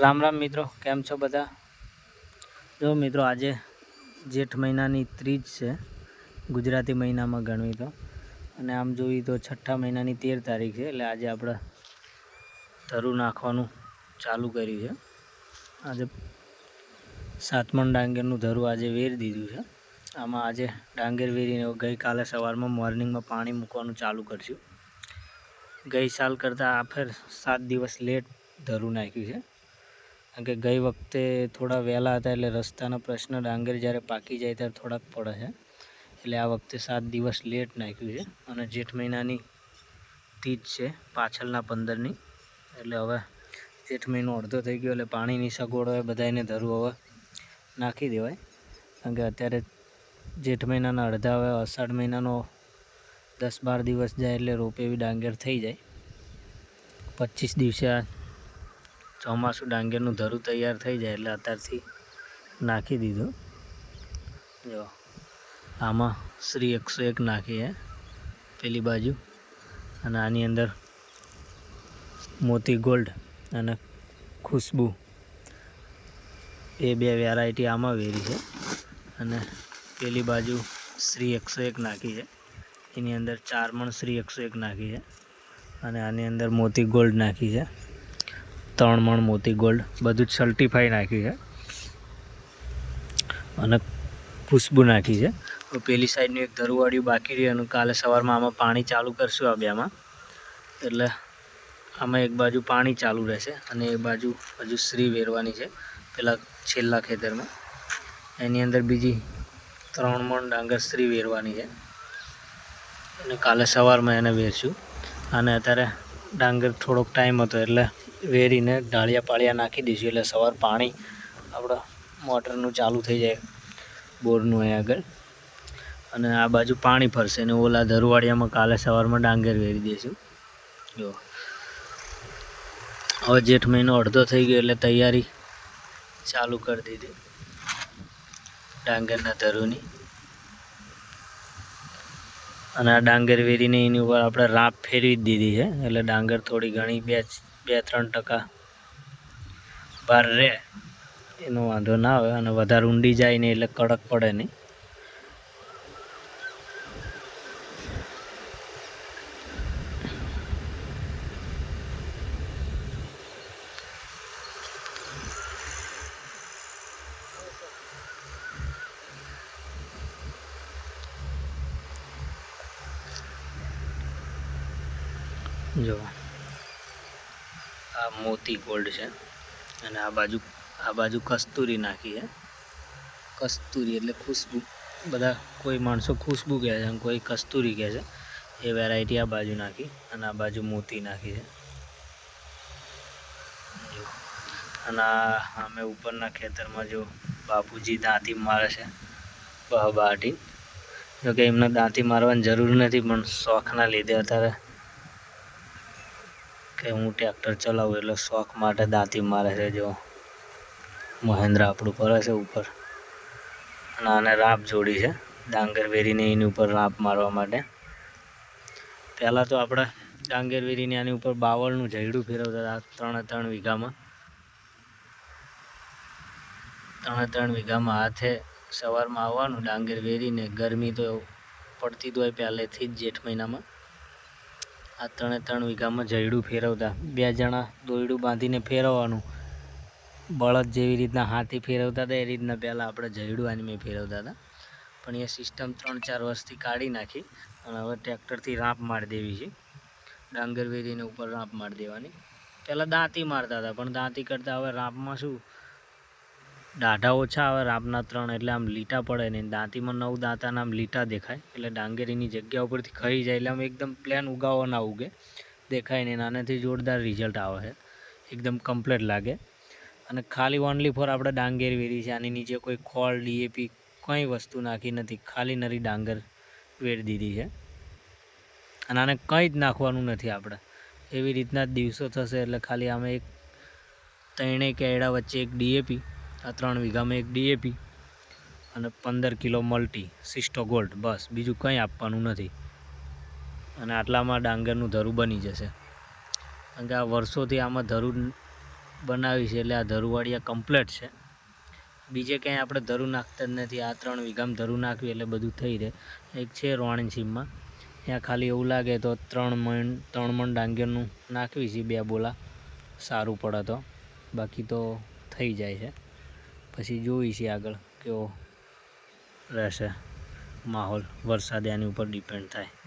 રામ રામ મિત્રો, કેમ છો બધા? જો મિત્રો, આજે જેઠ મહિનાની ત્રીજ છે, ગુજરાતી મહિનામાં ગણવી તો. અને આમ જોઈએ તો છઠ્ઠા મહિનાની તેર તારીખ છે, એટલે આજે આપણે ધરું નાખવાનું ચાલુ કર્યું છે. આજે સાતમણ ડાંગરનું ધરું આજે વેરી દીધું છે. આમાં આજે ડાંગર વેરીને ગઈકાલે સવારમાં મોર્નિંગમાં પાણી મૂકવાનું ચાલુ કરશું. ગઈ સાલ કરતાં આ ફેર સાત દિવસ લેટ ધરું નાખ્યું છે. કે ગઈ વખતે થોડા વહેલા હતા એટલે રસ્તાના પ્રશ્ન ડાંગર જ્યારે પાકી જાય ત્યારે થોડાક પડે છે. એટલે આ વખતે સાત દિવસ લેટ નાખ્યું છે અને જેઠ મહિનાની તીજ છે પાછળના પંદરની. એટલે હવે જેઠ મહિનો અડધો થઈ ગયો એટલે પાણીની સગવડ હોય બધાને ધરું હવે નાખી દેવાય. કારણ કે અત્યારે જેઠ મહિનાના અડધા, હવે અષાઢ મહિનાનો દસ બાર દિવસ જાય એટલે રોપે એવી ડાંગર થઈ જાય. પચીસ દિવસે આ ચોમાસું ડાંગરનું ધરું તૈયાર થઈ જાય એટલે અત્યારથી નાખી દીધું. જો, આમાં શ્રી એકસો એક નાખી છે પેલી બાજુ. અને આની અંદર મોતી ગોલ્ડ અને ખુશ્બુ. એ બે વેરાયટી આમાં વેરી છે. અને પેલી બાજુ શ્રી એકસો એક નાખી છે. એની અંદર ચાર મણ શ્રી એકસો એક નાખી છે. અને આની અંદર મોતી ગોલ્ડ નાખી છે. ત્રણ મણ મોતી ગોલ્ડ, બધું જ સર્ટિફાઈ નાખ્યું છે. અને ખુશ્બુ નાખી છે. તો પેલી સાઈડનું એક ધરુવાડિયું બાકી રહ્યું અને કાલે સવારમાં આમાં પાણી ચાલુ કરશું આ બેમાં. એટલે આમાં એક બાજુ પાણી ચાલુ રહેશે, અને એ બાજુ હજુ શ્રી વેરવાની છે, પેલા છેલ્લા ખેતરમાં. એની અંદર બીજી ત્રણ મણ ડાંગર શ્રી વેરવાની છે. અને કાલે સવારમાં એને વેરશું. અને અત્યારે ડાંગર થોડોક ટાઈમ હતો એટલે વેરીને ઢાળિયા પાળિયા નાખી દઈશું એટલે સવાર પાણી આપણા મોટરનું ચાલુ થઈ જાય બોરનું અહીં આગળ. અને આ બાજુ પાણી ફરશે ને ઓલા ધરુવાડિયામાં કાલે સવારમાં ડાંગર વેરી દઈશું જો. હવે જેઠ મહિનો અડધો થઈ ગયો એટલે તૈયારી ચાલુ કરી દીધી. ડાંગરના ધરુની. અને આ ડાંગર વેરીને એની ઉપર આપણે રાપ ફેરવી જ દીધી છે. એટલે ડાંગર થોડી ઘણી બે બે ત્રણ ટકા બહાર રહે. એનો વાંધો ના આવે અને વધારે ઊંડી જાય નહીં એટલે કડક પડે નહીં. જો. આ મોતી ગોલ્ડ છે. અને આ બાજુ આ બાજુ કસ્તુરી નાખી છે કસ્તુરી એટલે ખુશ્બુ. બધા કોઈ માણસો ખુશ્બુ કહે છે કોઈ કસ્તુરી કહે છે. એ વેરાયટી આ બાજુ નાખી અને આ બાજુ મોતી નાખી છે. અને આ અમે ઉપરના ખેતરમાં જો બાપુજી દાંતી મારે છે. બહબાટી. જોકે એમને દાંતી મારવાની જરૂર નથી પણ શોખના લીધે અત્યારે કે હું ટ્રેક્ટર ચલાવું એટલે શોખ માટે દાંતી મારે છે જો. મહેન્દ્ર આપણું ફરે છે ઉપર. અને આને રાપ જોડી છે. ડાંગર વેરીને એની ઉપર રાપ મારવા માટે. પહેલાં તો આપણે ડાંગર વેરીને આની ઉપર બાવળનું જયડું ફેરવતા હતા ત્રણે ત્રણ વીઘામાં. ત્રણે ત્રણ વીઘામાં હાથે સવારમાં આવવાનું ડાંગર વેરીને ગરમી તો પડતી જ હોય પહેલેથી જ જેઠ મહિનામાં. આ ત્રણે ત્રણ વીઘામાં જયડું ફેરવતા. બે જણા દોયડું બાંધીને ફેરવવાનું. બળદ જેવી રીતના હાથી ફેરવતા હતા, એ રીતના પહેલાં આપણે જયડું આની મેં ફેરવતા હતા. પણ એ સિસ્ટમ ત્રણ ચાર વર્ષથી કાઢી નાખી અને હવે ટ્રેક્ટરથી રાંપ મારી દેવી છે. ડાંગર વેરીને ઉપર રાંપ મારી દેવાની. પહેલાં દાંતી મારતા હતા, પણ દાંતી કરતાં હવે રાંપમાં શું દાઢા ઓછા આવે રાપના ત્રણ, એટલે આમ લીટા પડે નહીં. દાંતીમાં નવ દાંતાના આમ લીટા દેખાય, એટલે ડાંગેરીની જગ્યા ઉપરથી ખાઈ જાય, એટલે આમ એકદમ પ્લેન ઉગાવો ના ઉગે. દેખાય નહીં આનાથી જોરદાર રિઝલ્ટ આવે છે. એકદમ કમ્પ્લેટ લાગે. અને ખાલી ઓનલી ફોર આપણે ડાંગેર વેરી છે, આની નીચે કોઈ ખોળ ડીએપી કંઈ વસ્તુ નાખી નથી. ખાલી નરી ડાંગર વેર દીધી છે. અને આને કંઈ જ નાખવાનું નથી આપણે. એવી રીતના દિવસો થશે, એટલે ખાલી આમે એક ત્રણેય કેળા વચ્ચે એક ડીએપી આ ત્રણ વીઘામાં એક ડીએપી અને પંદર કિલો મલ્ટી, સિસ્ટો ગોલ્ડ, બસ. બીજું કંઈ આપવાનું નથી. અને આટલામાં ડાંગરનું ધરું બની જશે. કારણ કે આ વર્ષોથી આમાં ધરું બનાવી છે, એટલે આ ધરુવાડિયા કમ્પ્લેટ છે. બીજે ક્યાંય આપણે ધરું નાખતા જ નથી. આ ત્રણ વીઘામાં ધરું નાખ્યું એટલે બધું થઈ રહે. એક છે રોણી સીમમાં. ત્યાં ખાલી એવું લાગે તો ત્રણ મણ ત્રણ મણ ડાંગરનું નાખવી છે બે બોલા. સારું પડે તો. બાકી તો થઈ જાય છે. પછી જોઈ છે આગળ કેવો રહેશે માહોલ વરસાદ એની ઉપર ડિપેન્ડ થાય.